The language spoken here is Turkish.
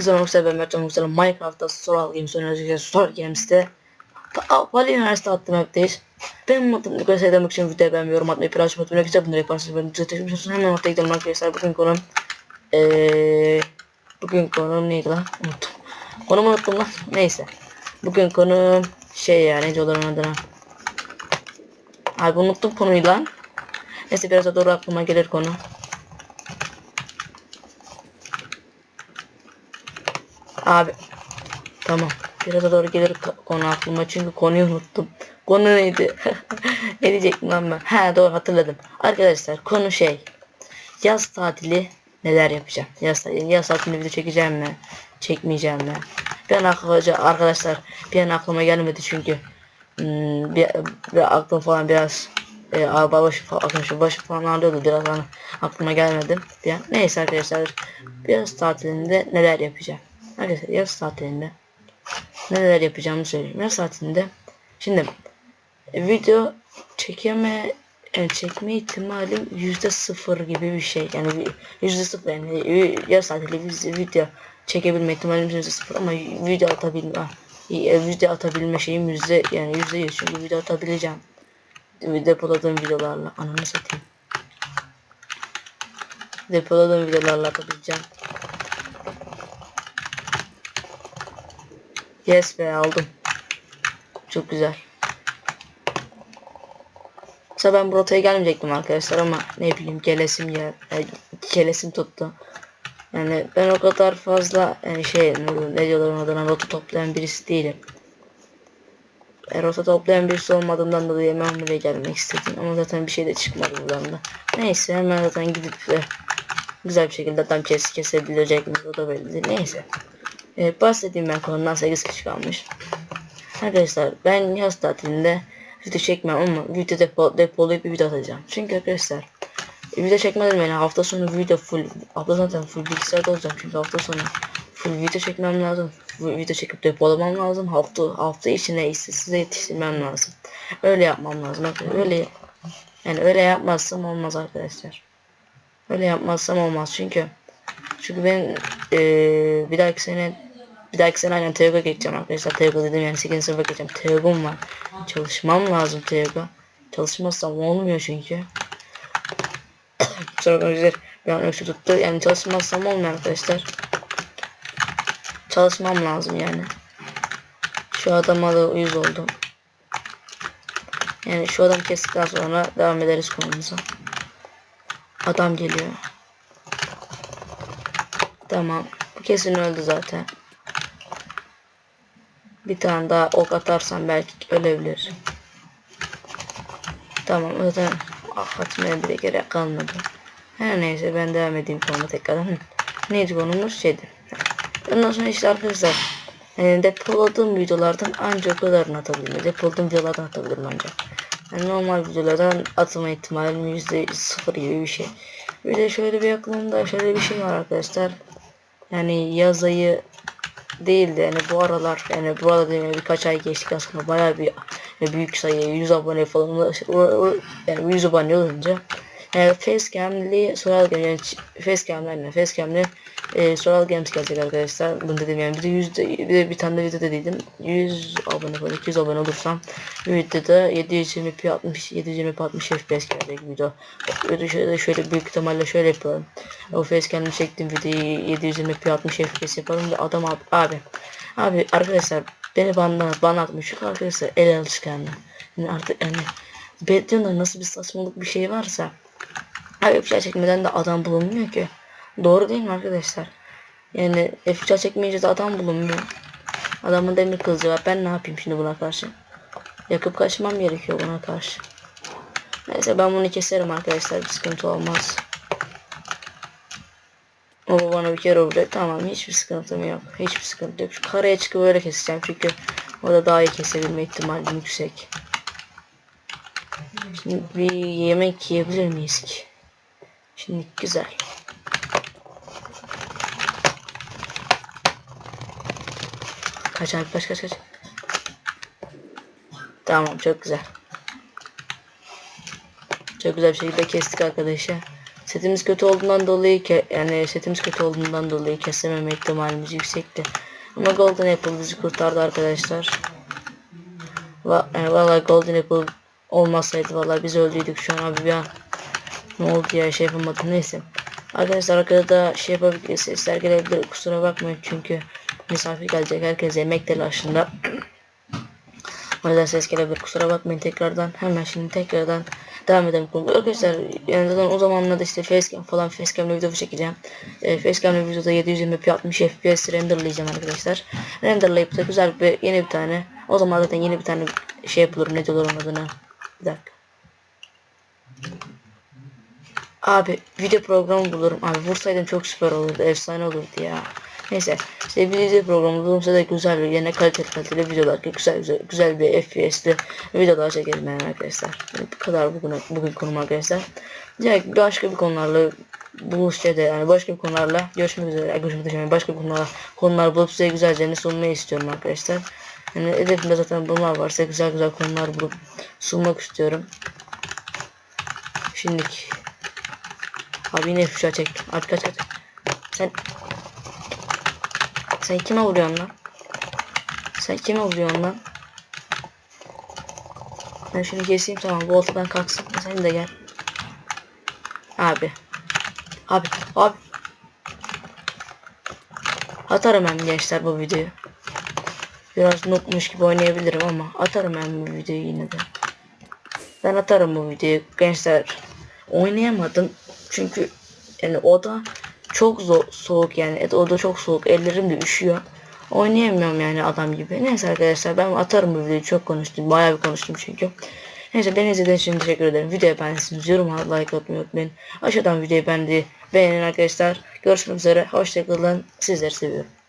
Herkese merhaba ben Mert Canım Minecraft'ta Soral Games oynayacağız. Soral Games'te Vali Üniversite attım map'teyiz. Benim bu kadar sayıdamak için videoya ben yorum atmayı paylaşmayı unutmayın. Güzel bunları yaparsanız ben düzeltmişim. Hemen ortaya gidelim arkadaşlar. Bugün konum eee Bugün konum neydi lan? Unuttum. Konumu unuttum lan. Neyse. Bugün konum şey ya neydi onların adına. Abi unuttum konuyu lan. Neyse biraz da doğru aklıma gelir konu. Abi. Tamam. Biraz doğru gelir konu aklıma çünkü konuyu unuttum. Konu neydi? ne diyecektim lan ben? Ha doğru hatırladım. Arkadaşlar konu şey. Yaz tatili neler yapacağım? Yaz tatili, yaz tatilinde video çekeceğim mi? Çekmeyeceğim mi? An aklıma, arkadaşlar bir an aklıma gelmedi çünkü. Hmm, bir, bir aklım falan biraz e, araba başı falan, başı falan ağrıyordu biraz hani aklıma gelmedi. Bir an. Neyse arkadaşlar yaz tatilinde neler yapacağım? Arkadaşlar yaz tatilinde neler yapacağımı söyleyeyim. Yaz tatilinde şimdi e, video çekeme yani çekme ihtimalim yüzde sıfır gibi bir şey. Yani yüzde sıfır yani e, tatili biz video çekebilme ihtimalim yüzde sıfır ama video atabilme e, video atabilme şeyim yüzde yani yüzde yüz. Çünkü video atabileceğim depoladığım videolarla ananı satayım. Depoladığım videolarla atabileceğim Yes be aldım. Çok güzel. Mesela ben bu rotaya gelmeyecektim arkadaşlar ama ne bileyim gelesim ya e, gelesim tuttu. Yani ben o kadar fazla yani şey ne, diyorlar adına rota toplayan birisi değilim. E, rota toplayan birisi olmadığımdan dolayı hemen buraya gelmek istedim ama zaten bir şey de çıkmadı buradan da. Neyse hemen zaten gidip de güzel bir şekilde tam kes kesebilecek miyiz o da belli değil. Neyse. E, bahsedeyim ben konudan 8 kişi kalmış. Arkadaşlar ben yaz tatilinde video çekmem ama video depo, depolayıp bir video atacağım. Çünkü arkadaşlar video çekmedim yani hafta sonu video full hafta zaten full bilgisayarda olacağım çünkü hafta sonu full video çekmem lazım. Full video çekip depolamam lazım. Hafta hafta içine ise size yetiştirmem lazım. Öyle yapmam lazım. Öyle yani öyle yapmazsam olmaz arkadaşlar. Öyle yapmazsam olmaz çünkü çünkü ben eee bir dahaki sene bir dahaki sene aynen TEOG'a geçeceğim arkadaşlar. TEOG'a dedim yani 8. sınıfa geçeceğim. TEOG'um var. Çalışmam lazım TEOG'a. Çalışmazsam olmuyor çünkü. Kusura bakmayın bir an öksü tuttu. Yani çalışmazsam olmuyor arkadaşlar. Çalışmam lazım yani. Şu adama da uyuz oldum. Yani şu adam kestikten sonra devam ederiz konumuza. Adam geliyor. Tamam. Bu kesin öldü zaten. Bir tane daha ok atarsam belki ölebilir. Tamam zaten ah, atmaya bile gerek kalmadı. Her neyse ben devam edeyim konuma tekrardan. Neydi konumuz şeydi. Ondan sonra işte arkadaşlar yani depoladığım videolardan ancak o kadarını atabilirim. Depoladığım videolardan atabilirim ancak. Yani normal videolardan atma ihtimalim yüzde sıfır gibi bir şey. Bir de şöyle bir aklımda şöyle bir şey var arkadaşlar. Yani yaz ayı değildi. Yani bu aralar yani bu arada yani birkaç ay geçtikten sonra bayağı bir yani büyük sayı 100 abone falan yani 100 abone olunca yani Facecam'li Games yani ç- Facecam'ler ne Facecam'li e, Soral Games gelecek arkadaşlar. Bunu dedim yani bir de yüzde bir de bir tane de video dedim. 100 abone falan 200 abone olursam bir videoda 720p 60 720p 60 fps gelecek video. Böyle şöyle şöyle büyük ihtimalle şöyle yapıyorum. O facecam'le çektiğim videoyu 720p 60 fps yapalım da adam abi abi abi arkadaşlar beni bana bana atmış. Şu arkadaşlar el alışkanlığı. Yani artık yani Bedion'da nasıl bir saçmalık bir şey varsa abi F3 çekmeden de adam bulunmuyor ki doğru değil mi arkadaşlar yani F3 çekmeyince de adam bulunmuyor adamın demir kılıcı var ben ne yapayım şimdi buna karşı yakıp kaçmam gerekiyor buna karşı neyse ben bunu keserim arkadaşlar bir sıkıntı olmaz o bana bir kere vuracak. Tamam hiçbir sıkıntım yok. Hiçbir sıkıntı yok. Şu karaya çıkıp öyle keseceğim çünkü orada daha iyi kesebilme ihtimalim yüksek. Şimdi bir yemek yiyebilir miyiz ki? Şimdi güzel. Kaç abi kaç kaç kaç. Tamam çok güzel. Çok güzel bir şekilde kestik arkadaşlar. setimiz kötü olduğundan dolayı ke yani setimiz kötü olduğundan dolayı kesememe ihtimalimiz yüksekti. Ama Golden Apple bizi kurtardı arkadaşlar. Va yani vallahi Golden Apple olmasaydı vallahi biz öldüydük şu an abi bir. Ne oldu ya şey yapamadım neyse. Arkadaşlar arkada da şey yapabilir sesler gelebilir kusura bakmayın çünkü misafir gelecek herkes yemek telaşında. O yüzden ses gelebilir kusura bakmayın tekrardan hemen şimdi tekrardan devam edelim. Arkadaşlar yani zaten o zamanlarda işte facecam falan facecam'la video çekeceğim. E, facecam'la videoda 720p 60 fps renderlayacağım arkadaşlar. Renderlayıp da güzel bir yeni bir tane o zaman zaten yeni bir tane şey yapılır ne diyorlar onun adına. Bir dakika. Abi video programı bulurum. Abi vursaydım çok süper olurdu. Efsane olurdu ya. Neyse. İşte bir video programı bulursa da güzel bir yine kaliteli kaliteli videolar. Güzel güzel, güzel bir FPS'li videolar çekelim yani arkadaşlar. Bu kadar bugün, bugün konum arkadaşlar. Diğer başka bir konularla buluşacağız yani başka bir konularla görüşmek üzere. Görüşmek üzere. Başka bir konular, konular bulup size güzelce sunmayı istiyorum arkadaşlar. Yani hedefimde zaten bunlar varsa güzel güzel konular bulup sunmak istiyorum. Şimdiki Abi yine fuşa çektim. Abi kaç kaç. Sen sen kime vuruyorsun lan? Sen kime vuruyorsun lan? Ben şunu keseyim tamam bu ortadan kalksın. Sen de gel. Abi. Abi. Abi. Atarım ben gençler bu videoyu. Biraz noobmuş gibi oynayabilirim ama atarım ben bu videoyu yine de. Ben atarım bu videoyu gençler. Oynayamadım çünkü yani oda çok zor, soğuk yani oda çok soğuk ellerim de üşüyor. Oynayamıyorum yani adam gibi. Neyse arkadaşlar ben atarım bu videoyu çok konuştum. Bayağı bir konuştum çünkü. Neyse beni izlediğiniz için teşekkür ederim. Videoyu beğendiyseniz yorum like atmayı unutmayın. Aşağıdan videoyu beğendi. Beğenin arkadaşlar. Görüşmek üzere. Hoşçakalın. Sizleri seviyorum.